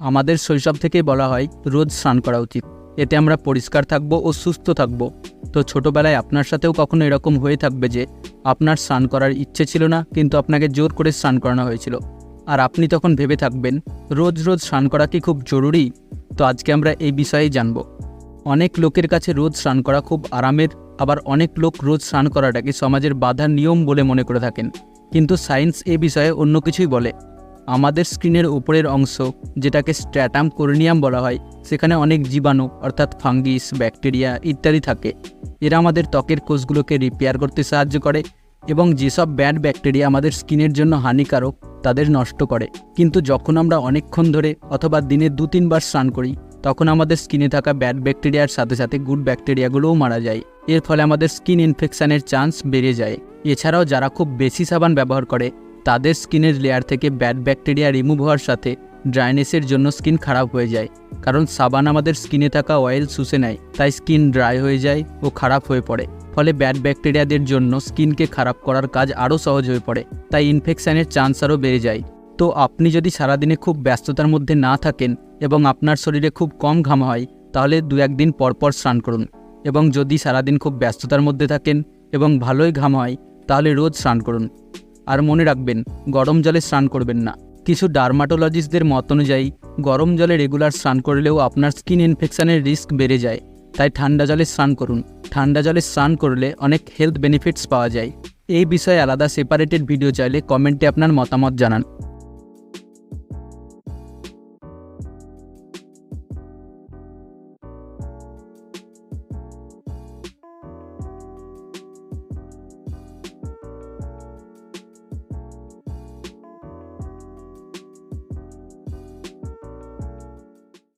আমাদের শৈশব থেকেই বলা হয়, রোজ স্নান করা উচিত। এতে আমরা পরিষ্কার থাকব ও সুস্থ থাকব। তো ছোটবেলায় আপনার সাথেও কখনো এরকম হয়ে থাকবে যে, আপনার স্নান করার ইচ্ছে ছিল না, কিন্তু আপনাকে জোর করে স্নান করানো হয়েছিল। আর আপনি তখন ভেবে থাকবেন, রোজ রোজ স্নান করা কি খুব জরুরি? তো আজকে আমরা এই বিষয়েই জানব। অনেক লোকের কাছে রোজ স্নান করা খুব আরামের, আবার অনেক লোক রোজ স্নান করাটাকে সমাজের বাধার নিয়ম বলে মনে করে থাকেন। কিন্তু সায়েন্স এ বিষয়ে অন্য কিছুই বলে। আমাদের স্ক্রিনের উপরের অংশ, যেটাকে স্ট্র্যাটাম কোরিনিয়াম বলা হয়, সেখানে অনেক জীবাণু, অর্থাৎ ফাঙ্গিস, ব্যাকটেরিয়া ইত্যাদি থাকে। এরা আমাদের ত্বকের কোষগুলোকে রিপেয়ার করতে সাহায্য করে এবং যেসব ব্যাড ব্যাকটেরিয়া আমাদের স্কিনের জন্য হানিকারক, তাদের নষ্ট করে। কিন্তু যখন আমরা অনেকক্ষণ ধরে অথবা দিনে দু তিনবার স্নান করি, তখন আমাদের স্কিনে থাকা ব্যাড ব্যাকটেরিয়ার সাথে সাথে গুড ব্যাকটেরিয়াগুলোও মারা যায়। এর ফলে আমাদের স্কিন ইনফেকশানের চান্স বেড়ে যায়। এছাড়াও যারা খুব বেশি সাবান ব্যবহার করে তাদের স্কিনের লেয়ার থেকে ব্যাড ব্যাকটেরিয়া রিমুভ হওয়ার সাথে ড্রাইনেসের জন্য স্কিন খারাপ হয়ে যায়। কারণ সাবান আমাদের স্কিনে থাকা অয়েল শুষে নেয়, তাই স্কিন ড্রাই হয়ে যায় ও খারাপ হয়ে পড়ে। ফলে ব্যাড ব্যাকটেরিয়াদের জন্য স্কিনকে খারাপ করার কাজ আরও সহজ হয়ে পড়ে, তাই ইনফেকশানের চান্স আরও বেড়ে যায়। তো আপনি যদি সারাদিনে খুব ব্যস্ততার মধ্যে না থাকেন এবং আপনার শরীরে খুব কম ঘাম হয়, তাহলে দু একদিন পরপর স্নান করুন। এবং যদি সারাদিন খুব ব্যস্ততার মধ্যে থাকেন এবং ভালোই ঘাম হয়, তাহলে রোজ স্নান করুন। আর মনে রাখবেন, গরম জলে স্নান করবেন না। কিছু ডার্মাটোলজিস্টদের মত অনুযায়ী, গরম জলে রেগুলার স্নান করলেও আপনার স্কিন ইনফেকশনের রিস্ক বেড়ে যায়। তাই ঠান্ডা জলে স্নান করুন। ঠান্ডা জলে স্নান করলে অনেক হেলথ বেনিফিটস পাওয়া যায়। এই বিষয়ে আলাদা সেপারেটেড ভিডিও চাইলে কমেন্টে আপনার মতামত জানান।